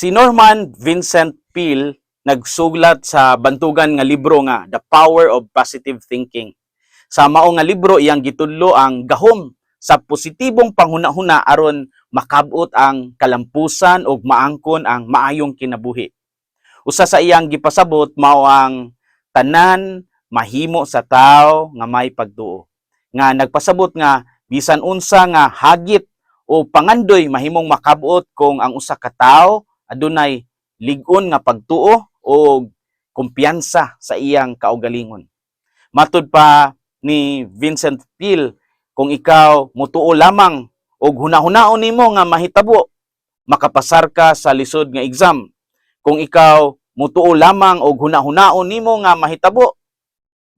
Si Norman Vincent Peale nagsulat sa bantugan nga libro nga The Power of Positive Thinking. Sa mao nga libro iyang gitudlo ang gahom sa positibong panghuna-huna aron makabot ang kalampusan ug maangkon ang maayong kinabuhi. Usa sa iyang gipasabot mao ang tanan mahimo sa tao nga may pagtuo. Nga nagpasabot nga bisan unsa nga hagit o pangandoy mahimong makabot kung ang usa ka tawo adunay lig-on nga pagtuo o kumpiyansa sa iyang kaugalingon. Matud pa ni Vincent Peale, kung ikaw mutuo lamang og hunahunahon nimo nga mahitabo, makapasar ka sa lisod nga exam. Kung ikaw mutuo lamang og hunahunaon nimo nga mahitabo,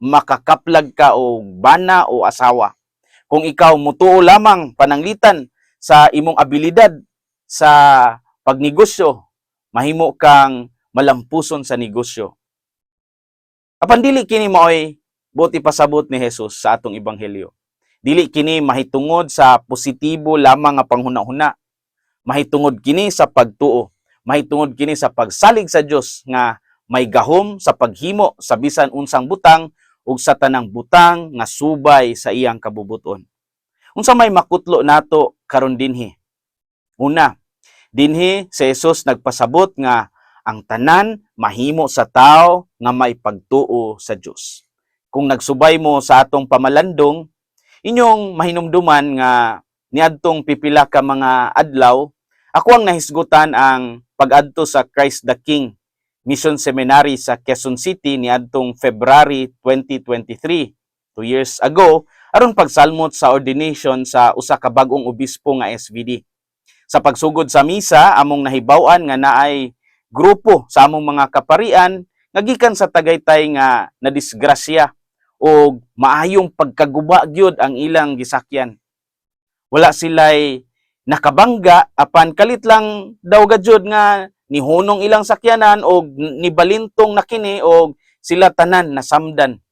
makakaplag ka og bana o asawa. Kung ikaw mutuo lamang pananglitan sa imong abilidad sa pagnegosyo, mahimo kang malampuson sa negosyo. Apan dili kini maoy buti pasabot ni Jesus sa atong ebanghelyo. Dili kini mahitungod sa positibo lamang nga panghuna-huna. Mahitungod kini sa pagtuo. Mahitungod kini sa pagsalig sa Dios nga may gahom sa paghimo sa bisan unsang butang ug sa tanang butang nga subay sa iyang kabubuton. Unsa may makutlo nato karon dinhi? Una, dinhi si Jesus nagpasabot nga ang tanan mahimo sa tao nga may pagtuo sa Dios. Kung nagsubay mo sa atong pamalandong, inyong mahinumduman nga niadtong pipila ka mga adlaw, ako ang nahisgutan ang pag-adto sa Christ the King Mission Seminary sa Quezon City niadtong February 2023, two years ago, aron pagsalmot sa ordination sa usa ka bag-ong obispo nga SVD. Sa pagsugod sa misa, among nahibaw-an nga naay grupo sa among mga kaparian nga gikan sa Tagaytay nga nadisgrasya o maayong pagkaguba gyud ang ilang gisakyan. Wala sila'y nakabangga apan kalit lang daw gadyod nga nihunong ilang sakyanan o nibalintong na kini o sila tanan nasamdan.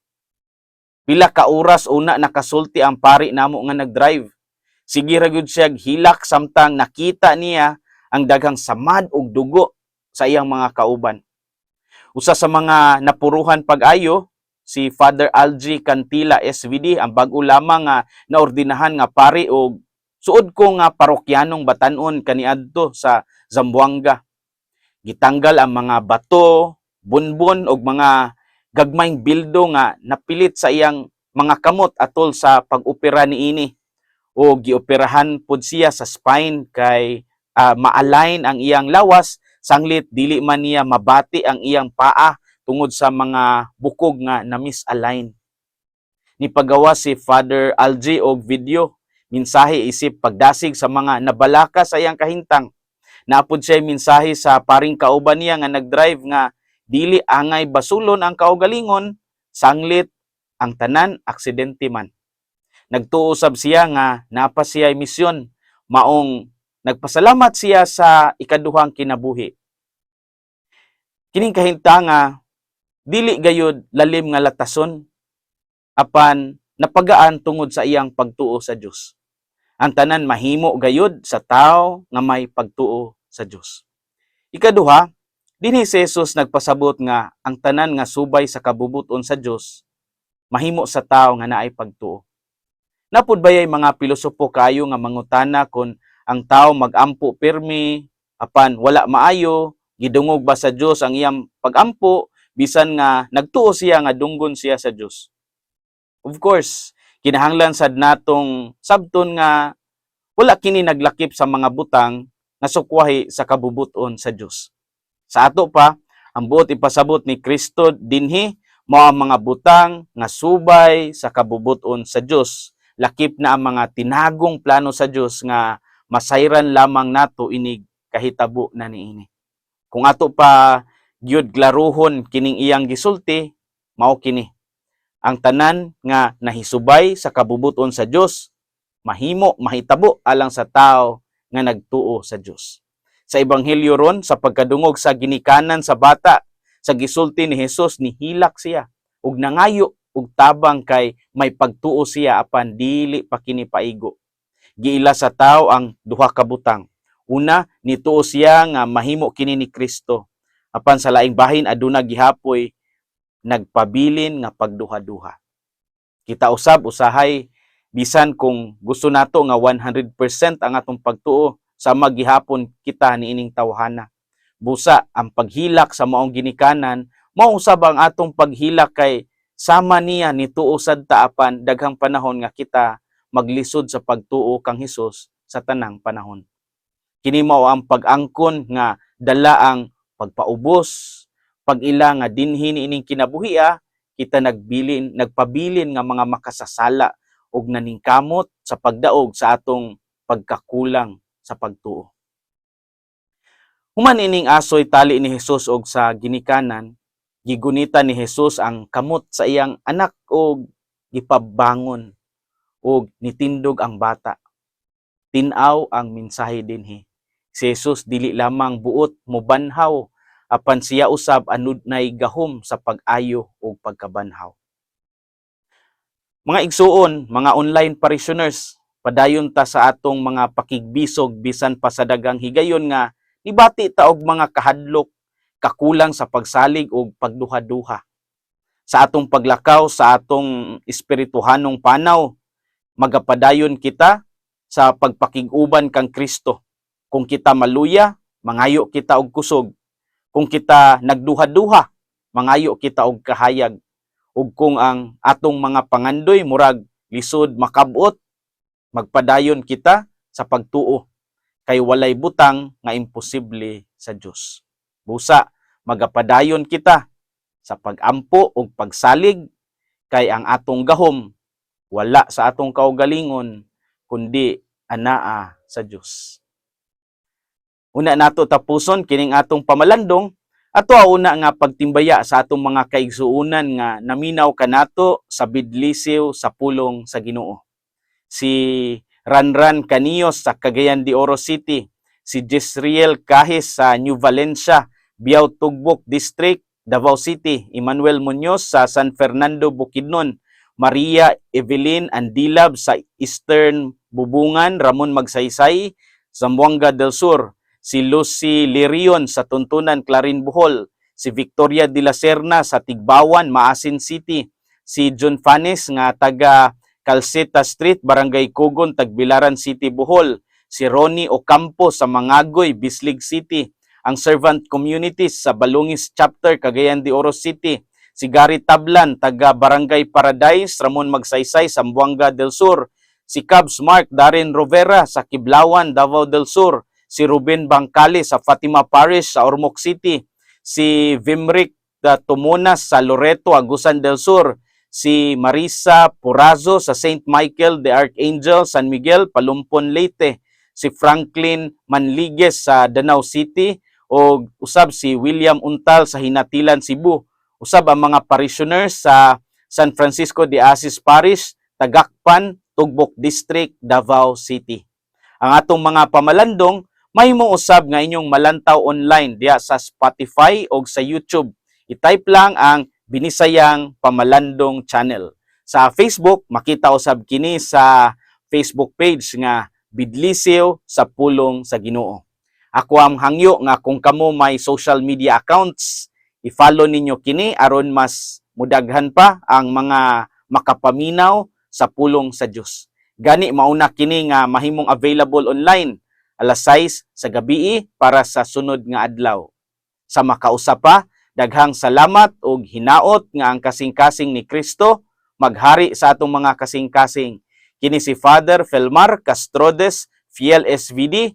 Pila ka oras una nakasulti ang pari namo nga nagdrive. Sige ra gyud siya hilak samtang nakita niya ang daghang samad ug dugo sa iyang mga kauban. Usa sa mga napuruhan pag-ayo si Father Algie Cantila SVD ang bag-o lamang nga naordinahan nga pari og suod ko nga parokyanong batanon kaniadto sa Zamboanga. Gitanggal ang mga bato, bunbun og mga gagmayng bildo nga napilit sa iyang mga kamot atol sa pag-opera niini o gioperahan pud siya sa spine kay ah, ma-align ang iyang lawas sanglit dili man niya mabati ang iyang paa tungod sa mga bukog nga na misalign. Nipagawa si Father Algie og video minsahe isip pagdasig sa mga nabalaka sa iyang kahintang. Naapod siya minsahe sa paring kauban niya nga nagdrive nga dili angay basulon ang kaugalingon sanglit ang tanan aksidente man. Nagtuo sab siya nga napa misyon maong nagpasalamat siya sa ikaduhang kinabuhi. Kining kahintanga dili gayud lalim nga latason apan napagaan tungod sa iyang pagtuo sa Dios. Ang tanan mahimo gayud sa tao nga may pagtuo sa Dios. Ikaduha, dinhi si Jesus nagpasabot nga ang tanan nga subay sa kabubuton sa Dios mahimo sa tao nga naay pagtuo. Napud bayay mga pilosopo kayo nga mangutana kung ang tao magampo pirmi apan wala maayo gidungog ba sa Dios ang iyang pagampo bisan nga nagtuo siya nga dunggon siya sa Dios. Of course, kinahanglan sad natong sabton nga wala kini naglakip sa mga butang nga sukwahi sa kabubuton sa Dios. Sa ato pa, ang buot ipasabot ni Kristo dinhi mao ang mga butang nga subay sa kabubuton sa Dios. Lakip na ang mga tinagong plano sa Dios nga masayran lamang nato inig kahitabo na niini. Kung ato pa gyud glaruhon kining iyang gisulti, mao kini ang tanan nga nahisubay sa kabubuton sa Dios mahimo mahitabo alang sa tao nga nagtuo sa Dios. Sa ebanghelyo ron sa pagkadungog sa ginikanan sa bata sa gisulti ni Hesus nihilak siya ug nangayo ug tabang kay may pagtuo siya apan dili pa kini paigo. Giila sa tao ang duha ka butang. Una, nituo siya nga mahimo kini ni Kristo. Apan sa laing bahin aduna gihapoy nagpabilin nga pagduha-duha. Kita usab usahay bisan kung gusto nato nga 100% ang atong pagtuo sa maghihapon kita niining tawhana. Busa ang paghilak sa maong ginikanan mao usab ang atong paghilak kay sama niya nituo sad taapan daghang panahon nga kita maglisod sa pagtuo kang Hesus sa tanang panahon. Kini mao ang pag-angkon nga dala ang pagpaubos, pag-ila nga dinhi ining kinabuhia, kita nagbilin, nagpabilin nga mga makasasala og naningkamot sa pagdaog sa atong pagkakulang sa pagtuo. Human ining asoy tali ni Hesus og sa ginikanan, gigunita ni Hesus ang kamot sa iyang anak og gipabangon og nitindog ang bata. Tinaw ang mensahe dinhi. Si Jesus dili lamang buot mobanhaw apan siya usab anod nay gahom sa pag-ayo ug pagkabanhaw. Mga igsuon, mga online parishioners, padayon ta sa atong mga pakigbisog bisan pa sa dagang higayon nga nibati ta og mga kahadlok kakulang sa pagsalig ug pagduha-duha. Sa atong paglakaw sa atong espirituhanong panaw, magapadayon kita sa pagpakiguban kang Kristo. Kung kita maluya, mangayo kita og kusog. Kung kita nagduha-duha, mangayo kita og kahayag. Ug kung ang atong mga pangandoy murag lisod makabot, magpadayon kita sa pagtuo kay walay butang nga imposible sa Dios. Busa, magapadayon kita sa pagampo ug pagsalig kay ang atong gahom wala sa atong kaugalingon kundi anaa sa Dios. Una nato tapuson kining atong pamalandong ato una nga pagtimbaya sa atong mga kaigsuunan nga naminaw kanato sa bidlisiw sa pulong sa Ginoo. Si Ranran Canios sa Cagayan de Oro City, si Jezreel Kahis sa New Valencia, Biao Tugbok District, Davao City, Emmanuel Muñoz sa San Fernando Bukidnon, Maria Evelyn Andilab sa Eastern Bubungan, Ramon Magsaysay, Zamboanga del Sur, si Lucy Lirion sa Tuntunan, Clarin Bohol, si Victoria de la Serna sa Tigbawan, Maasin City, si John Fanes nga taga Calceta Street, Barangay Kugon, Tagbilaran City, Bohol, si Ronnie Ocampo sa Mangagoy, Bislig City, ang Servant Communities sa Balungis Chapter, Cagayan de Oro City, si Gary Tablan, taga Barangay Paradise, Ramon Magsaysay, Sambuanga del Sur, si Cubs Mark Darren Rovera sa Kiblawan, Davao del Sur, si Ruben Bangkali sa Fatima Parish sa Ormoc City, si Vimric Tumunas sa Loreto, Agusan del Sur, si Marisa Purazo sa St. Michael the Archangel, San Miguel, Palumpon, Leyte, si Franklin Manligues sa Danau City, o usab si William Untal sa Hinatilan, Cebu. Usab ang mga parishioners sa San Francisco de Asis Parish, Tagakpan, Tugbok District, Davao City. Ang atong mga pamalandong may mo usab nga inyong malantaw online diya sa Spotify o sa YouTube. I-type lang ang Binisayang Pamalandong Channel. Sa Facebook, makita usab kini sa Facebook page nga Bidlisiw sa Pulong sa Ginoo. Ako ang hangyo nga kung kamo may social media accounts, i-follow ninyo kini aron mas mudaghan pa ang mga makapaminaw sa pulong sa Dios. Gani mauna kini nga mahimong available online alas 6 sa gabi para sa sunod nga adlaw. Sa makausa pa, daghang salamat ug hinaot nga ang kasing-kasing ni Kristo maghari sa atong mga kasing-kasing. Kini si Father Felmar Castrodes, Fiel SVD,